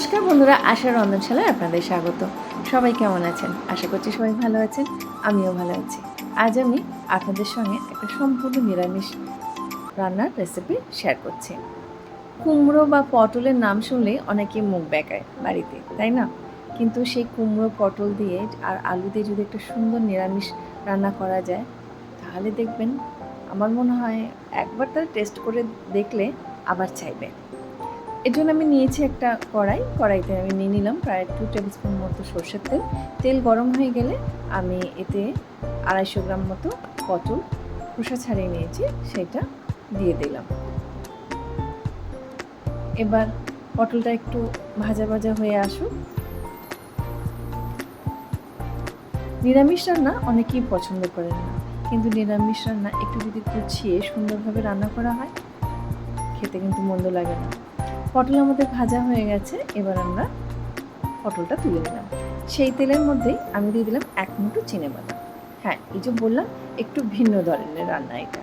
নমস্কার বন্ধুরা আশার রন্ধনশালায় আপনাদের স্বাগত। সবাই কেমন আছেন? আশা করছি সবাই ভালো আছেন, আমিও ভালো আছি। আজ আমি আপনাদের সঙ্গে একটা সম্পূর্ণ নিরামিষ রান্নার রেসিপি শেয়ার করছি। কুমড়ো বা পটলের নাম শুনলে অনেকে মুখ বেঁকায় বাড়িতে, তাই না? কিন্তু সেই কুমড়ো, পটল দিয়ে আর আলু দিয়ে যদি একটা সুন্দর নিরামিষ রান্না করা যায়, তাহলে দেখবেন আমার মনে হয় একবার তার টেস্ট করে দেখলে আবার চাইবে এর জন্য আমি নিয়েছি একটা কড়াই। কড়াইতে আমি নিয়ে নিলাম প্রায় টু টেবিল স্পুন মতো সর্ষের তেল। তেল গরম হয়ে গেলে আমি এতে আড়াইশো গ্রাম মতো পটল খোসা ছাড়িয়ে নিয়েছি, সেটা দিয়ে দিলাম। এবার পটলটা একটু ভাজা ভাজা হয়ে আসুক। নিরামিষ রান্না অনেকেই পছন্দ করেন না, কিন্তু নিরামিষ রান্না একটু যদি গুছিয়ে সুন্দরভাবে রান্না করা হয়, খেতে কিন্তু মন্দ লাগে না। পটল আমাদের ভাজা হয়ে গেছে, এবার আমরা পটলটা তুলে নিলাম। সেই তেলের মধ্যেই আমি দিয়ে দিলাম এক মুঠো চিনে বাদাম। হ্যাঁ এই যে বললাম, একটু ভিন্ন ধরনের রান্না এটা।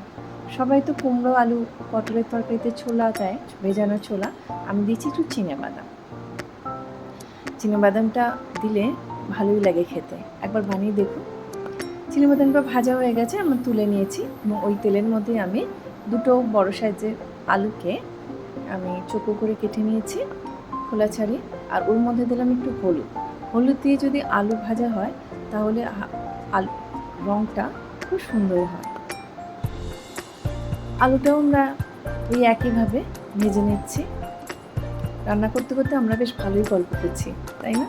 সবাই তো কুমড়ো, আলু, পটলের তরকারিতে ছোলা দেয় ভেজানো ছোলা, আমি দিচ্ছি একটু চিনে বাদাম। চিনে বাদামটা দিলে ভালোই লাগে খেতে। একবার বানিয়ে দেখুন। চিনে বাদামটা ভাজা হয়ে গেছে আমি তুলে নিয়েছি এবং ওই তেলের মধ্যে আমি দুটো বড় সাইজের আলুকে আমি চোখো করে কেটে নিয়েছি, খোলা ছাড়িয়ে আর ওর মধ্যে দিলাম একটু হলুদ। হলুদ দিয়ে যদি আলু ভাজা হয়, তাহলে আলু রঙটা খুব সুন্দর হয়। আলুটাও আমরা ওই একইভাবে ভেজে নিচ্ছি। রান্না করতে করতে আমরা বেশ ভালোই গল্প করছি তাই না?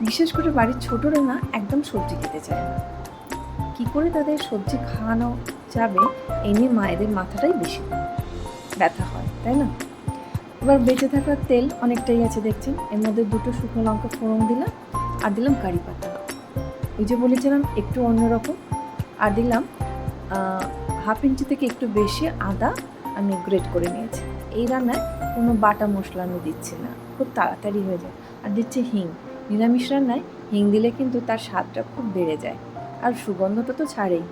বিশেষ করে বাড়ির ছোটরা না একদম সবজি খেতে চায় না। কী করে তাদের সবজি খাওয়ানো যাবে এই নিয়ে মায়েদের মাথাটাই বেশি। ব্যথা হয়, তাই না? এবার বেঁচে থাকা তেল অনেকটাই আছে, দেখছেন? এর মধ্যে দুটো শুকনো লঙ্কা ফোড়ন দিলাম আর দিলাম কারি পাতা। ওই যে বলেছিলাম, একটু অন্যরকম। আর দিলাম হাফ ইঞ্চি থেকে একটু বেশি আদা আমি গ্রেট করে নিয়েছি। এই রান্নায় কোনো বাটা মশলা আমি দিচ্ছি না, খুব তাড়াতাড়ি হয়ে যায়। আর দিচ্ছে হিং। নিরামিষ রান্নায় হিং দিলে কিন্তু তার স্বাদটা খুব বেড়ে যায়। আর সুগন্ধটা তো ছাড়েই।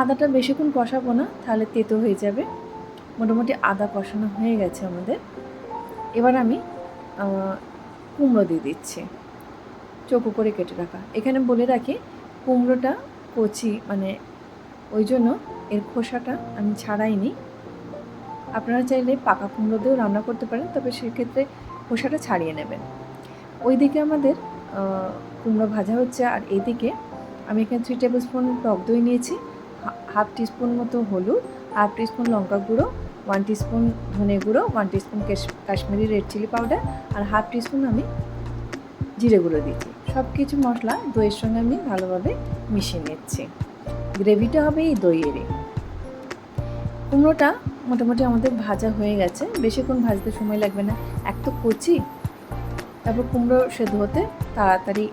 আদাটা বেশিক্ষণ কষাবো না, তাহলে তেতো হয়ে যাবে। মোটামুটি আদা কষানো হয়ে গেছে আমাদের। এবার আমি কুমড়ো দিয়ে দিচ্ছি। চোখো করে কেটে রাখা। এখানে বলে রাখি, কুমড়োটা কচি মানে ওই জন্য এর খোসাটা আমি ছাড়াইনি। আপনারা চাইলে পাকা কুমড়ো দিয়েও রান্না করতে পারেন, তবে সেক্ষেত্রে খোসাটা ছাড়িয়ে নেবেন। ওইদিকে আমাদের কুমড়ো ভাজা হচ্ছে, আর এদিকে আমি এখানে থ্রি টেবিল স্পুন টক দই নিয়েছি হাফ টিস্পুন মতো হলুদ হাফ টিস্পুন লঙ্কা গুঁড়ো ওয়ান টিস্পুন ধনে গুঁড়ো one teaspoon Kashmiri red chilli powder আর হাফ টিস্পুন আমি জিরে গুঁড়ো দিয়েছি। সব কিছু মশলা দইয়ের সঙ্গে আমি ভালোভাবে মিশিয়ে নিচ্ছি। গ্রেভিটা হবে এই দইয়েরই। কুমড়োটা মোটামুটি আমাদের ভাজা হয়ে গেছে। বেশিক্ষণ ভাজতে সময় লাগবে না। এক তো কচি, তারপর কুমড়ো সেদ্ধ হতে তাড়াতাড়ি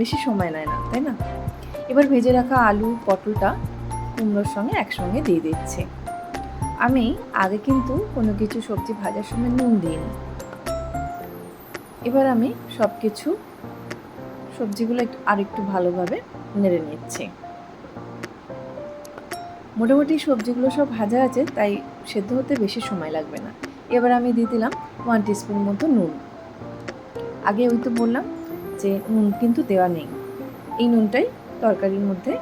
বেশি সময় নেয় না, তাই না? এবার ভেজে রাখা আলু, পটলটা কুমড়োর সঙ্গে একসঙ্গে দিয়ে দিচ্ছি। আমি আগে কিন্তু কোনো কিছু সবজি ভাজার সময় নুন দিইনি। এবার আমি সব কিছু সবজিগুলো একটু আর একটু ভালোভাবে নেড়ে নিচ্ছি। মোটামুটি সবজিগুলো সব ভাজা আছে, তাই সেদ্ধ হতে বেশি সময় লাগবে না। এবার আমি দিয়ে দিলাম ওয়ান টিস্পুন মতো নুন। আগে ওই তো বললাম যে নুন কিন্তু দেওয়া নেই। এই নুনটাই তরকারির মধ্যে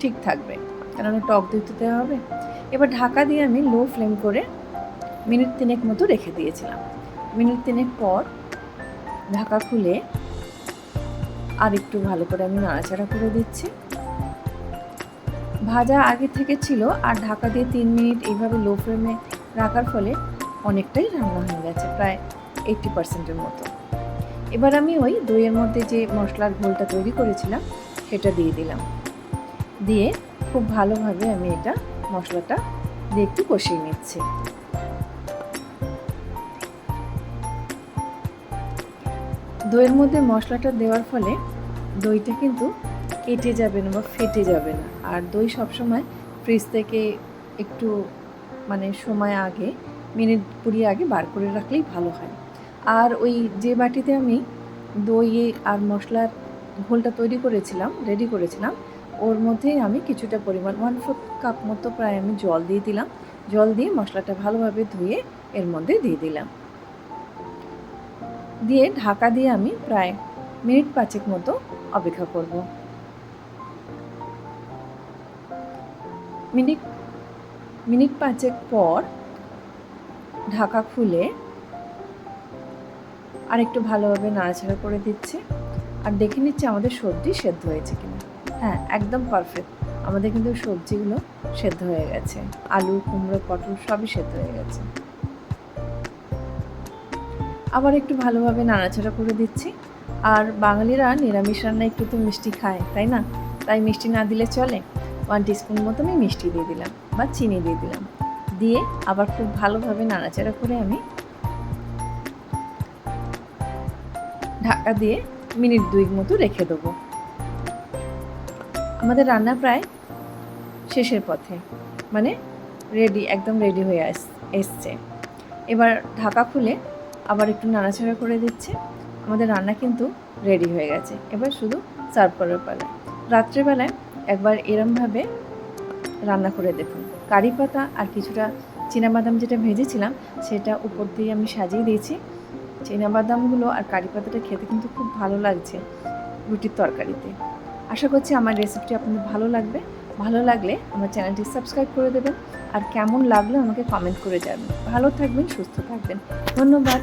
ঠিক থাকবে। কেননা টক দই তো দেওয়া হবে। এবার ঢাকা দিয়ে আমি লো ফ্লেম করে মিনিট তিনেক মতো রেখে দিয়েছিলাম। মিনিট তিনেক পর ঢাকা খুলে আর একটু ভালো করে আমি নাড়াচাড়া করে দিচ্ছি। ভাজা আগে থেকে ছিল আর ঢাকা দিয়ে তিন মিনিট এইভাবে লো ফ্লেমে রাখার ফলে অনেকটাই রান্না হয়ে গেছে, প্রায় এইটটি পার্সেন্টের মতো। এবার আমি ওই দইয়ের মধ্যে যে মশলার ঘোলটা তৈরি করেছিলাম, সেটা দিয়ে দিলাম। দিয়ে খুব ভালোভাবে আমি এটা মশলাটা দিয়ে একটু কষিয়ে নিচ্ছি। দইয়ের মধ্যে মশলাটা দেওয়ার ফলে দইটা কিন্তু কেটে যাবে না বা ফেটে যাবে না। আর দই সবসময় ফ্রিজ থেকে একটু মানে সময় আগে, মিনিট কুড়ি আগে বার করে রাখলেই ভালো হয়। আর ওই যে বাটিতে আমি দই আর মশলার ঘোলটা তৈরি করেছিলাম রেডি করেছিলাম ওর মধ্যেই আমি কিছুটা পরিমাণ ওয়ান ফোর্থ কাপ মতো প্রায় আমি জল দিয়ে দিলাম। জল দিয়ে মশলাটা ভালোভাবে ধুয়ে এর মধ্যে দিয়ে দিলাম। দিয়ে ঢাকা দিয়ে আমি প্রায় মিনিট পাঁচেক মতো অপেক্ষা করব। মিনিট মিনিট পাঁচেক পর ঢাকা খুলে আর একটু ভালোভাবে নাড়াচাড়া করে দিচ্ছি। আর দেখে নিচ্ছি আমাদের সবজি সেদ্ধ হয়েছে কিনা। হ্যাঁ একদম পারফেক্ট আমাদের কিন্তু সবজিগুলো সেদ্ধ হয়ে গেছে। আলু, কুমড়ো, পটল সবই সেদ্ধ হয়ে গেছে। আবার একটু ভালোভাবে নাড়াচাড়া করে দিচ্ছি। আর বাঙালিরা নিরামিষ রান্না একটু তো মিষ্টি খায়, তাই না? তাই মিষ্টি না দিলে চলে। ওয়ান টিস্পুন মতো আমি মিষ্টি দিয়ে দিলাম বা চিনি দিয়ে দিলাম। দিয়ে আবার খুব ভালোভাবে নাড়াচাড়া করে আমি ঢাকা দিয়ে মিনিট দুই মতো রেখে দেবো। আমাদের রান্না প্রায় শেষের পথে। মানে রেডি একদম রেডি হয়ে এসছে। এবার ঢাকা খুলে আবার একটু নাড়াচাড়া করে দিচ্ছে। আমাদের রান্না কিন্তু রেডি হয়ে গেছে। এবার শুধু সার্ভ করার পালা। রাত্রেবেলায় একবার এরমভাবে রান্না করে দেখুন। কারি পাতা আর কিছুটা বাদাম যেটা ভেজেছিলাম, সেটা উপর দিয়ে আমি সাজিয়ে দিয়েছি। বাদামগুলো আর কারি পাতাটা খেতে কিন্তু খুব ভালো লাগছে রুটির তরকারিতে। আশা করছি আমার রেসিপিটি আপনাদের ভালো লাগবে। ভালো লাগলে আমার চ্যানেলটি সাবস্ক্রাইব করে দেবেন। আর কেমন লাগল আমাকে কমেন্ট করে যাবেন ভালো থাকবেন, সুস্থ থাকবেন। ধন্যবাদ।